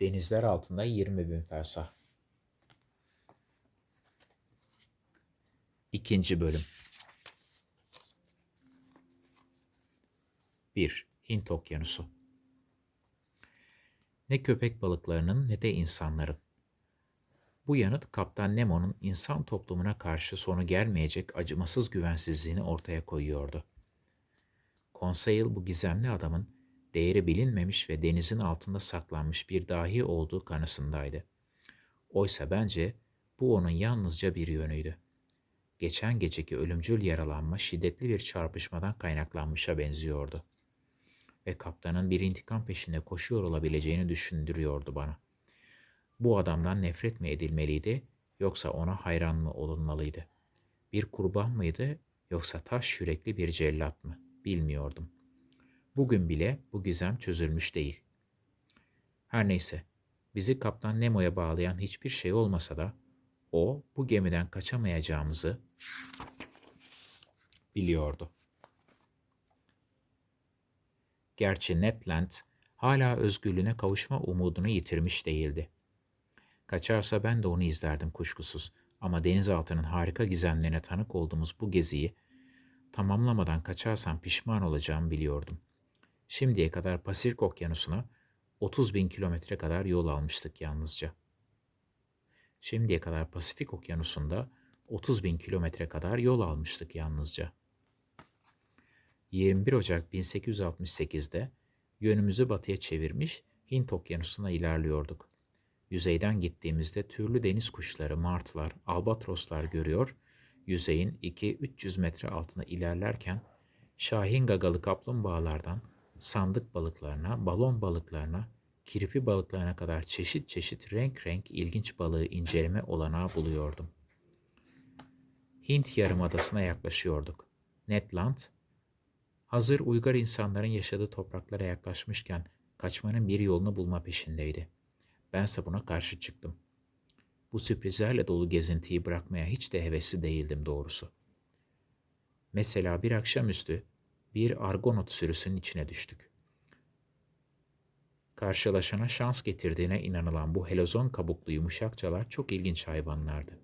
Denizler altında 20 bin fersah. İkinci bölüm. 1. Hint Okyanusu Ne köpek balıklarının ne de insanların. Bu yanıt Kaptan Nemo'nun insan toplumuna karşı sonu gelmeyecek acımasız güvensizliğini ortaya koyuyordu. Conseil bu gizemli adamın değeri bilinmemiş ve denizin altında saklanmış bir dahi olduğu kanısındaydı. Oysa bence bu onun yalnızca bir yönüydü. Geçen geceki ölümcül yaralanma şiddetli bir çarpışmadan kaynaklanmışa benziyordu. Ve kaptanın bir intikam peşinde koşuyor olabileceğini düşündürüyordu bana. Bu adamdan nefret mi edilmeliydi yoksa ona hayran mı olunmalıydı? Bir kurban mıydı yoksa taş yürekli bir cellat mı? Bilmiyordum. Bugün bile bu gizem çözülmüş değil. Her neyse, bizi Kaptan Nemo'ya bağlayan hiçbir şey olmasa da o bu gemiden kaçamayacağımızı biliyordu. Gerçi Ned Land hala özgürlüğüne kavuşma umudunu yitirmiş değildi. Kaçarsa ben de onu izlerdim kuşkusuz ama denizaltının harika gizemlerine tanık olduğumuz bu geziyi tamamlamadan kaçarsam pişman olacağımı biliyordum. Şimdiye kadar Pasifik Okyanusu'na 30 bin kilometre kadar yol almıştık yalnızca. Şimdiye kadar Pasifik Okyanusu'nda 30 bin kilometre kadar yol almıştık yalnızca. 21 Ocak 1868'de yönümüzü batıya çevirmiş Hint Okyanusu'na ilerliyorduk. Yüzeyden gittiğimizde türlü deniz kuşları, martılar, albatroslar görüyor, yüzeyin 2-300 metre altına ilerlerken şahin gagalı kaplumbağalardan sandık balıklarına, balon balıklarına, kirpi balıklarına kadar çeşit çeşit renk renk ilginç balığı inceleme olanağı buluyordum. Hint Yarımadası'na yaklaşıyorduk. Ned Land, hazır uygar insanların yaşadığı topraklara yaklaşmışken kaçmanın bir yolunu bulma peşindeydi. Bense buna karşı çıktım. Bu sürprizlerle dolu gezintiyi bırakmaya hiç de hevesli değildim doğrusu. Mesela bir akşamüstü bir argonot sürüsünün içine düştük. Karşılaşana şans getirdiğine inanılan bu helozon kabuklu yumuşakçalar çok ilginç hayvanlardı.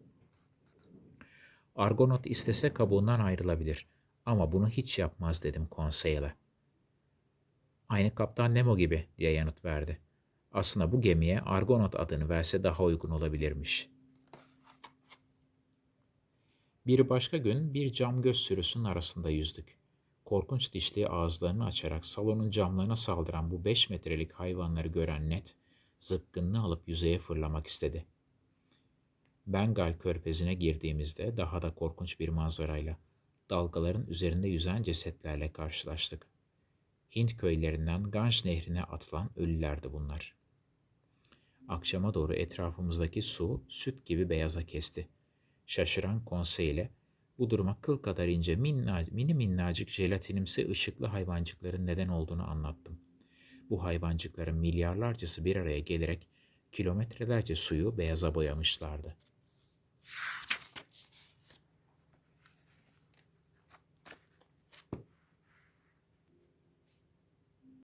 Argonot istese kabuğundan ayrılabilir ama bunu hiç yapmaz dedim konseyle. Aynı Kaptan Nemo gibi diye yanıt verdi. Aslında bu gemiye Argonaut adını verse daha uygun olabilirmiş. Bir başka gün bir cam göz sürüsünün arasında yüzdük. Korkunç dişli ağızlarını açarak salonun camlarına saldıran bu beş metrelik hayvanları gören Net, zıpkınını alıp yüzeye fırlamak istedi. Bengal körfezine girdiğimizde daha da korkunç bir manzarayla dalgaların üzerinde yüzen cesetlerle karşılaştık. Hint köylerinden Ganj nehrine atılan ölülerdi bunlar. Akşama doğru etrafımızdaki su süt gibi beyaza kesti. Şaşıran konseyle bu duruma kıl kadar ince minna, mini minnacık jelatinimsi ışıklı hayvancıkların neden olduğunu anlattım. Bu hayvancıkların milyarlarcası bir araya gelerek kilometrelerce suyu beyaza boyamışlardı.